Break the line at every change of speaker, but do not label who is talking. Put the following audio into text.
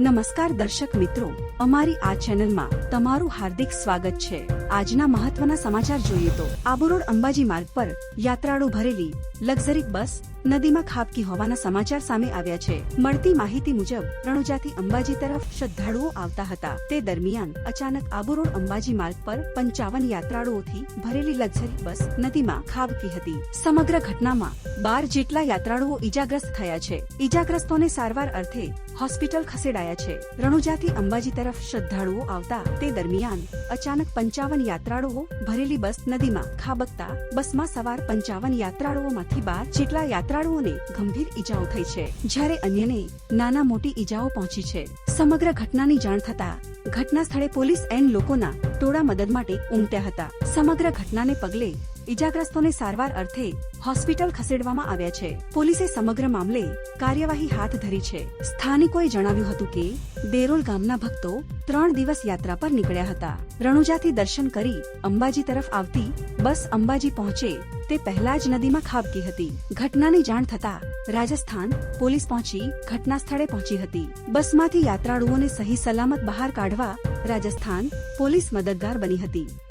નમસ્કાર દર્શક મિત્રો. અમારી આ ચેનલમાં તમારું હાર્દિક સ્વાગત છે. આજના મહત્વના સમાચાર જોઈએ તો, આબુરોડ અંબાજી માર્ગ પર યાત્રાળુ ભરેલી લક્ઝરી બસ નદીમાં ખાબકી હોવાના સમાચાર સામે આવ્યા છે. મળતી માહિતી મુજબ, રણુજાથી અંબાજી તરફ શ્રદ્ધાળુઓ આવતા હતા. તે દરમિયાન અચાનક આબુરોડ અંબાજી માર્ગ પર પંચાવન યાત્રાળુઓથી ભરેલી લક્ઝરી બસ નદીમાં ખાબકી હતી. સમગ્ર ઘટનામાં બાર જેટલા યાત્રાળુઓ ઈજાગ્રસ્ત થયા છે. ઈજાગ્રસ્તોને સારવાર અર્થે હોસ્પિટલ ખસેડાયા છે. રણુજાથી અંબાજી તરફ શ્રદ્ધાળુઓ આવતા તે દરમિયાન અચાનક પંચાવન યાત્રાળુઓ ભરેલી બસ નદીમાં ખાબકતા બસમાં સવાર પંચાવન યાત્રાળુઓમાંથી બાર જેટલા યાત્રાળુઓને ગંભીર ઈજાઓ થઈ છે. જ્યારે અન્યને નાના મોટી ઈજાઓ પહોંચી છે. સમગ્ર ઘટનાની જાણ થતા ઘટના સ્થળે પોલીસ એન લોકોના ટોળા મદદ માટે ઉમટ્યા હતા. સમગ્ર ઘટનાને પગલે ઇજાગ્રસ્તોને સારવાર અર્થે હોસ્પિટલ ખસેડવામાં આવ્યા છે. પોલીસે સમગ્ર મામલે કાર્યવાહી હાથ ધરી છે. સ્થાનિકોએ જણાવ્યું હતું કે, દેરોલ ગામના ભક્તો ત્રણ દિવસ યાત્રા પર નીકળ્યા હતા. રણુજાથી દર્શન કરી અંબાજી તરફ આવતી બસ અંબાજી પહોંચે તે પહેલા જ નદીમાં ખાબકી હતી. ઘટનાની જાણ થતા રાજસ્થાન પોલીસ પહોંચી ઘટના સ્થળે પહોંચી હતી. બસમાંથી યાત્રાળુઓને સહી સલામત બહાર કાઢવા રાજસ્થાન પોલીસ મદદગાર બની હતી.